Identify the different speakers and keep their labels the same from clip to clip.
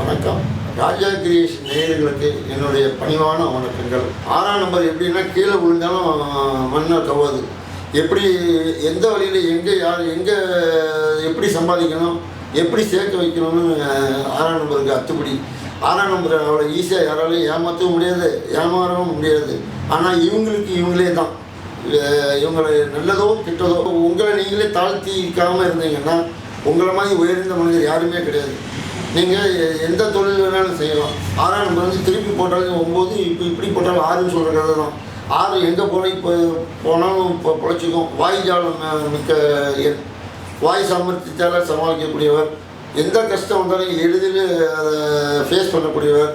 Speaker 1: வணக்கம். ராஜா கிரியேஷன் நேயர்களுக்கு என்னுடைய பணிவான வணக்கங்கள். ஆறாம் நம்பர் எப்படின்னா கீழே விழுந்தாலும் மண்ணை கவ்வாது. எப்படி எந்த வழியில் எங்கே யார் எங்கே எப்படி சம்பாதிக்கணும் எப்படி சேர்க்க வைக்கணும்னு ஆறாம் நம்பருக்கு அத்துப்படி. ஆறாம் நம்பர் அவ்வளோ ஈஸியாக யாராலையும் ஏமாற்றவும் முடியாது ஏமாறவும் முடியாது. ஆனால் இவங்களுக்கு இவங்களே தான். இவங்களை நல்லதோ கெட்டதோ உங்களை நீங்களே தாழ்த்திக்காமல் இருந்தீங்கன்னா உங்களை மாதிரி உயர்ந்த மனிதர் யாருமே கிடையாது. நீங்கள் எந்த தொழில் வேணாலும் செய்யலாம். ஆனால் நம்ம வந்து திருப்பி போட்டாலும் ஒம்பது இப்போ இப்படி போட்டாலும் ஆறுன்னு சொல்கிற கதை தான். ஆறு எங்கே போய் இப்போ போனாலும் இப்போ பிழைச்சிக்கும். வாய் ஜாலம் மிக்க எண் வாய் சாமர்த்தியத்தால் சமாளிக்கக்கூடியவர். எந்த கஷ்டம் வந்தாலும் எளிதில் அதை ஃபேஸ் பண்ணக்கூடியவர்.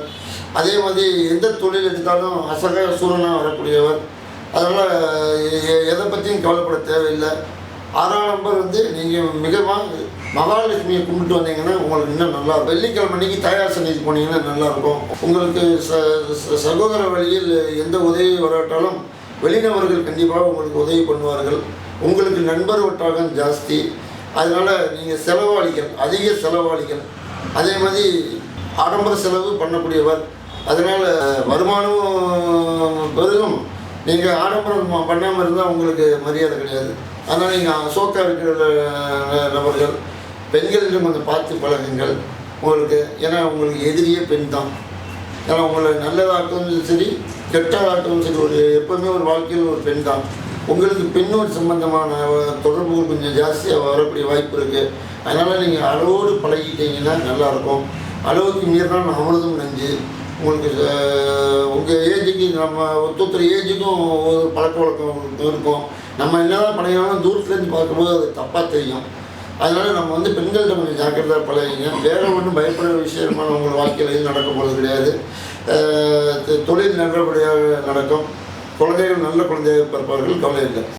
Speaker 1: அதே மாதிரி எந்த தொழில் எடுத்தாலும் அசக சூழனாக வரக்கூடியவர். அதனால் எதை பற்றியும் கவலைப்பட தேவையில்லை. ஆறாம் நம்பர் வந்து நீங்கள் மிகவும் மகாலட்சுமியை கும்பிட்டு வந்தீங்கன்னா உங்களுக்கு இன்னும் நல்லா இருக்கும் வெள்ளிக்கிழமை அன்னைக்கு தயார் சன்னிதி போனீங்கன்னா நல்லா இருக்கும் உங்களுக்கு ச சகோதர வழியில் எந்த உதவி வராட்டாலும் வெளிநபர்கள் கண்டிப்பாக உங்களுக்கு உதவி பண்ணுவார்கள். உங்களுக்கு நண்பர் வட்டாகம் ஜாஸ்தி. அதனால் நீங்கள் செலவாளிகள் அதிக செலவாளிகள். அதே மாதிரி ஆடம்பர செலவு பண்ணக்கூடியவர். அதனால் வருமானமும் பெருகும். நீங்கள் ஆடம்பரம் பண்ணாமல் இருந்தால் உங்களுக்கு மரியாதை கிடையாது. அதனால் நீங்கள் அசோக்கா இருக்கிற நபர்கள் பெண்களிடம் கொஞ்சம் பார்த்து பழகுங்கள். உங்களுக்கு ஏன்னா உங்களுக்கு எதிரியே பெண் தான். ஏன்னா உங்களை நல்லதாக்கவும் சரி கெட்டதாக்கவும் சரி ஒரு எப்போவுமே ஒரு வாழ்க்கையில் ஒரு பெண் தான். உங்களுக்கு பெண்ணோடு சம்பந்தமான தொடர்புகள் கொஞ்சம் ஜாஸ்தியாக வரக்கூடிய வாய்ப்பு இருக்குது அதனால் நீங்கள் அளவோடு பழகிட்டீங்கன்னா நல்லாயிருக்கும் அளவுக்கு மீறினால் அமிர்தம் நஞ்சு. உங்களுக்கு உங்கள் ஏஜுக்கு நம்ம ஒருத்தொருத்தர் ஏஜுக்கும் ஒரு பழக்க வழக்கம் இருக்கும். நம்ம என்னதான் பழகினாலும் தூரத்துலேருந்து பார்க்கும்போது அது தப்பாக தெரியும். அதனால் நம்ம வந்து பெண்கள்கிட்ட கொஞ்சம் ஜாக்கிரதாக பழகிங்க. வேறு ஒன்றும் பயப்படுற விஷயமான உங்கள் வாழ்க்கையில் எதுவும் நடக்க போகிறது கிடையாது. தொழில் நல்லபடியாக நடக்கும். குழந்தைகள் நல்ல குழந்தையாக பிறப்பார்கள் கவலை இல்லை.